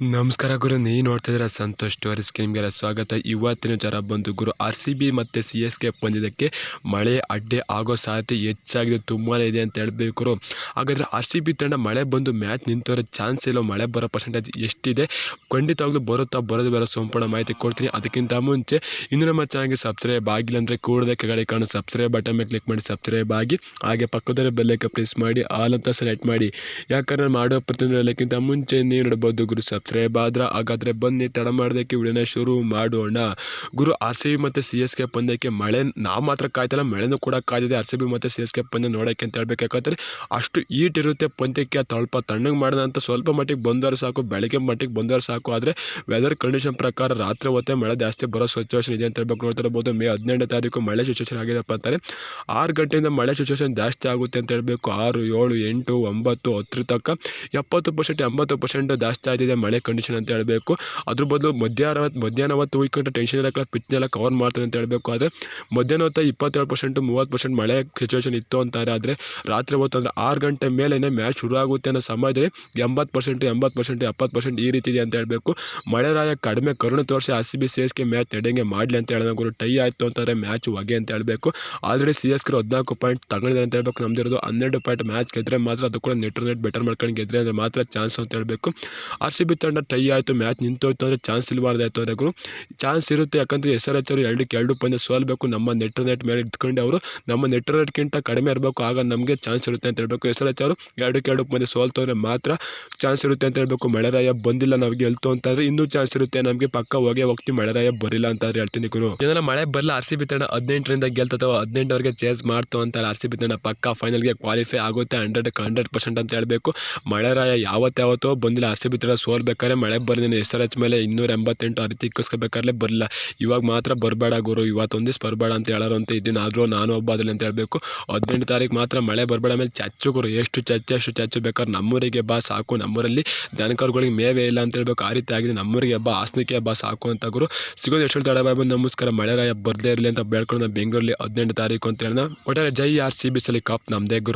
ನಮಸ್ಕಾರ ಗುರು ನೀ ನೋಡ್ತಾ ಇದ್ರೆ ಸಂತೋಷ್ ಸ್ಟೋರೀಸ್ಗೆ ನಿಮಗೆಲ್ಲ ಸ್ವಾಗತ. ಇವತ್ತಿನ ಜ್ವರ ಬಂದು ಗುರು ಆರ್ ಸಿ ಬಿ ಮತ್ತು ಸಿ ಎಸ್ ಕೆ ಪಂದ್ಯದಕ್ಕೆ ಮಳೆ ಅಡ್ಡೆ ಆಗೋ ಸಾಧ್ಯತೆ ಹೆಚ್ಚಾಗಿದೆ ತುಂಬಾ ಇದೆ ಅಂತ ಹೇಳಬೇಕು ಗುರು. ಹಾಗಾದರೆ ಆರ್ ಸಿ ಬಿ ತಂಡ ಮಳೆ ಬಂದು ಮ್ಯಾಚ್ ನಿಂತಿರೋ ಚಾನ್ಸ್ ಇಲ್ಲ, ಮಳೆ ಬರೋ ಪರ್ಸೆಂಟೇಜ್ ಎಷ್ಟಿದೆ? ಖಂಡಿತವಾಗ್ಲೂ ಬರುತ್ತಾ, ಬರೋದು ಬರೋ ಸಂಪೂರ್ಣ ಮಾಹಿತಿ ಕೊಡ್ತೀನಿ. ಅದಕ್ಕಿಂತ ಮುಂಚೆ, ಇನ್ನು ನಮ್ಮ ಚಾನಲ್ಗೆ ಸಬ್ಸ್ಕ್ರೈಬ್ ಆಗಿಲ್ಲ ಅಂದರೆ ಕೂಡದೆ ಕೆಳಗಡೆ ಕಾಣೋ ಸಬ್ಸ್ಕ್ರೈಬ್ ಬಟನ್ ಮೇಲೆ ಕ್ಲಿಕ್ ಮಾಡಿ ಸಬ್ಸ್ಕ್ರೈಬ್ ಆಗಿ, ಹಾಗೆ ಪಕ್ಕದಲ್ಲಿ ಬೆಲ್ಲಕ್ಕೆ ಪ್ರೆಸ್ ಮಾಡಿ ಆಲ್ ಅಂತ ಸೆಲೆಕ್ಟ್ ಮಾಡಿ. ಯಾಕಂದ್ರೆ ಮಾಡೋ ಪ್ರತಿಯೊಂದಕ್ಕಿಂತ ಮುಂಚೆ ನೀವು ನೋಡ್ಬೋದು ಗುರು ಸಬ್ಸ್ಕ್ರೈಬ್ ಆದ್ರೆ ಹಾಗಾದರೆ ಬನ್ನಿ ತಡ ಮಾಡೋದಕ್ಕೆ ವಿಡಿಯೋನ ಶುರು ಮಾಡೋಣ. ಗುರು ಆರ್ ಸಿ ಬಿ ಮತ್ತು ಸಿ ಎಸ್ ಕೆ ಪಂದ್ಯಕ್ಕೆ ಮಳೆ, ನಾವು ಮಾತ್ರ ಕಾಯ್ತಲ್ಲ, ಮಳೆನೂ ಕೂಡ ಕಾಯ್ದಿದೆ. ಆರ್ ಸಿ ಬಿ ಮತ್ತು ಸಿ ಎಸ್ ಕೆ ಪಂದ್ಯ ನೋಡೋಕೆ ಅಂತ ಹೇಳ್ಬೇಕು. ಯಾಕಂದರೆ ಅಷ್ಟು ಈಟ್ ಇರುತ್ತೆ ಪಂದ್ಯಕ್ಕೆ ಸ್ವಲ್ಪ ತಣ್ಣಗೆ ಮಾಡಿದ ಅಂತ ಸ್ವಲ್ಪ ಮಟ್ಟಿಗೆ ಬಂದವರು ಸಾಕು, ಬೆಳಗ್ಗೆ ಮಟ್ಟಿಗೆ ಬಂದವರು ಸಾಕು. ಆದರೆ ವೆದರ್ ಕಂಡೀಷನ್ ಪ್ರಕಾರ ರಾತ್ರಿ ಹೊತ್ತೆ ಮಳೆ ಜಾಸ್ತಿ ಬರೋ ಸಿಚುವೇಶನ್ ಇದೆ ಅಂತ ಹೇಳ್ಬೇಕು. ನೋಡ್ತಾ ಇರ್ಬೋದು, ಮೇ ಹದಿನೆಂಟನೇ ತಾರೀಕು ಮಳೆ ಸಿಚುವೇಶನ್ ಆಗಿದೆಪ್ಪ ಅಂತಾರೆ. ಆರು ಗಂಟೆಯಿಂದ ಮಳೆ ಸಿಚುವೇಶನ್ ಜಾಸ್ತಿ ಆಗುತ್ತೆ ಅಂತ ಹೇಳಬೇಕು. ಆರು, ಏಳು, ಎಂಟು, ಒಂಬತ್ತು ಹತ್ತರ ತಕ್ಕ ಎಪ್ಪತ್ತು ಪರ್ಸೆಂಟ್ ಎಂಬತ್ತು ಪರ್ಸೆಂಟ್ ಜಾಸ್ತಿ ಆಗಿದೆ ಮಳೆ. ಕಂಡೀಷನ್ ಅಂತ ಹೇಳಬೇಕು. ಅದ್ರ ಬದಲು ಮಧ್ಯಾಹ್ನ ಮಧ್ಯಾಹ್ನ ಹೊತ್ತು ಉಯ್ಕೊಂಡ್ರೆ ಟೆನ್ಷನ್ ಇರಕ್ಕೆ ಪಿಚ್ನೆಲ್ಲ ಕವರ್ ಮಾಡ್ತಾರೆ ಅಂತ ಹೇಳಬೇಕು. ಆದರೆ ಮಧ್ಯಾಹ್ನ ಹೊತ್ತು ಇಪ್ಪತ್ತೇಳು ಪರ್ಸೆಂಟ್ ಮೂವತ್ತು ಪರ್ಸೆಂಟ್ ಮಳೆ ಸಿಚುವೇಷನ್ ಇತ್ತು ಅಂತಾರೆ. ಆದರೆ ರಾತ್ರಿ ಹೊತ್ತು ಅಂದರೆ ಆರು ಗಂಟೆ ಮೇಲೇ ಮ್ಯಾಚ್ ಶುರು ಆಗುತ್ತೆ ಅನ್ನೋ ಸಮಯದಲ್ಲಿ ಎಂಬತ್ತು ಪರ್ಸೆಂಟ್ ಎಂಬತ್ತು ಪರ್ಸೆಂಟ್ ಎಪ್ಪತ್ತು ಪರ್ಸೆಂಟ್ ಈ ರೀತಿ ಇದೆ ಅಂತ ಹೇಳಬೇಕು. ಮಳೆರಾಯ ಕಡಿಮೆ ಕರುಣೆ ತೋರಿಸಿ R C B, C S K match ನಡೆಯಂಗೆ ಮಾಡಲಿ ಅಂತ ಹೇಳಿದಾಗ ಟೈ ಆಯಿತು ಅಂತಾರೆ ಮ್ಯಾಚ್ ಹೊಗೆ ಅಂತ ಹೇಳಬೇಕು. ಆಲ್ರೆಡಿ ಸಿ ಎಸ್ ಕೆ ಹದಿನಾಲ್ಕು ಪಾಯಿಂಟ್ ತಗೊಂಡಿದ್ದಾರೆ ಅಂತ ಹೇಳಬೇಕು. ನಮ್ದಿರೋದು ಹನ್ನೆರಡು ಪಾಯಿಂಟ್ ಮ್ಯಾಚ್ ಗೆದ್ರೆ ಮಾತ್ರ ಅದು ಕೂಡ ನೆಟ್ ರೇಟ್ ಬೆಟರ್ ಮಾಡ್ಕೊಂಡು ಗೆದ್ರೆ ಅಂದರೆ ಮಾತ್ರ ಚಾನ್ಸ್ ಅಂತ ಹೇಳಬೇಕು. ಆರ್ ಸಿ ಬಿ ತಂಡ ಟೈ ಆಯಿತು ಮ್ಯಾಚ್ ನಿಂತೋಯ್ತು ಅಂದರೆ ಚಾನ್ಸ್ ಇಲ್ಬಾರ್ದಾಯ್ತು ಅಂದರೆ ಗುರು. ಚಾನ್ಸ್ ಇರುತ್ತೆ ಯಾಕಂದರೆ ಎಸ್ ಆರ್ ಎಚ್ ಅವರು ಎರಡಕ್ಕೆ ಎರಡು ಪಂದ್ಯ ಸೋಲ್ಬೇಕು. ನಮ್ಮ ನೆಟ್ ನೆಟ್ ಮೇಲೆ ಇಟ್ಕೊಂಡು ಅವರು. ನಮ್ಮ ನೆಟ್ ರೇಟ್ಗಿಂತ ಕಡಿಮೆ ಇರಬೇಕು. ಆಗ ನಮಗೆ ಚಾನ್ಸ್ ಇರುತ್ತೆ ಅಂತ ಹೇಳಬೇಕು. ಎಸ್ ಆರ್ ಎಚ್ ಅವರು ಎರಡಕ್ಕೆ ಎರಡು ಪಂದ್ಯ ಸೋಲ್ತವ್ರೆ ಮಾತ್ರ ಚಾನ್ಸ್ ಇರುತ್ತೆ ಅಂತ ಹೇಳಬೇಕು. ಮಳೆರಾಯ ಬಂದಿಲ್ಲ ನಾವು ಗೆಲ್ತು ಅಂತಂದ್ರೆ ಇನ್ನೂ ಚಾನ್ಸ್ ಇರುತ್ತೆ. ನಮಗೆ ಪಕ್ಕ ಹೋಗಿ ಹೋಗ್ತೀವಿ. ಮಳೆರಾಯ ಬರಿಲ್ಲ ಅಂತ ಹೇಳ್ತೀನಿ ಗುರು. ಏನಾರ ಮಳೆ ಬರಲ್ಲ ಆರ್ ಸಿ ಬಿ ತಂಡ ಹದಿನೆಂಟರಿಂದ ಗೆಲ್ತಾವ ಹದಿನೆಂಟವರೆಗೆ ಚೇಸ್ ಮಾಡ್ತು ಅಂತಾರೆ ಆರ್ ಸಿ ಬಿ ತಂಡ. ಪಕ್ಕ ಫೈನಲ್ಗೆ ಕ್ವಾಲಿಫೈ ಆಗುತ್ತೆ ಹಂಡ್ರೆಡ್ ಹಂಡ್ರೆಡ್ ಪರ್ಸೆಂಟ್ ಅಂತ ಹೇಳಬೇಕು. ಮಳೆರಾಯ ಯಾವತ್ತಾವತ್ತೋ ಬಂದಿಲ್ಲ. ಆರ್ ಸಿ ಬಿ ತಂಡ ಸೋಲ್ಬೇಕಾದ್ರೆ ಮಳೆ ಬರ್ದಿನ, ಎಸ್ ಆರ್ ಎಚ್ ಮೇಲೆ ಇನ್ನೂರ ಎಂಬತ್ತೆಂಟು ರೀತಿ ಇಕ್ಕಿಸ್ಕೋಬೇಕಾದ್ರೆ ಬರಲಿಲ್ಲ. ಇವಾಗ ಮಾತ್ರ ಬರಬೇಡ ಗುರು ಇವತ್ತೊಂದು ದಿವಸ ಬರಬೇಡ ಅಂತ ಹೇಳೋರು ಅಂತ ಇದ್ದೀನಿ. ಆದರೂ ನಾನು ಒಬ್ಬ ಅದ್ರಲ್ಲಿ ಅಂತ ಹೇಳಬೇಕು. ಹದಿನೆಂಟು ತಾರೀಕು ಮಾತ್ರ ಮಳೆ ಬರಬೇಡ ಮೇಲೆ ಚಚ್ಚು ಗುರು, ಎಷ್ಟು ಚಚ್ಚು ಎಷ್ಟು ಚಚ್ಚು ಬೇಕಾದ್ರೆ ನಮ್ಮೂರಿಗೆ ಬಾ, ಸಾಕು. ನಮ್ಮೂರಲ್ಲಿ ದನಕರುಗಳಿಗೆ ಮೇವೇ ಇಲ್ಲ ಅಂತ ಹೇಳ್ಬೇಕು. ಆ ರೀತಿ ಆಗಿದೆ. ನಮ್ಮೂರಿಗೆ ಹಬ್ಬ ಆಸ್ನಿಕೆ ಬಾ, ಸಾಕು ಅಂತ ಗುರು. ಸಿಗೋದು ಎಷ್ಟು ತಡ ಬಂದು ನಮಸ್ಕಾರ. ಮಳೆರಾಯ ಬರದೇ ಇರಲಿ ಅಂತ ಬೇಡ್ಕೊಂಡು ಬೆಂಗಳೂರಲ್ಲಿ ಹದಿನೆಂಟು ತಾರೀಕು ಅಂತ ಹೇಳೋಣ. ಒಟ್ಟಾರೆ ಜೈ ಆರ್ ಸಿ ಬಿ ಸಲಿ ಕಪ್ ನಮ್ಮದೇ ಗುರು.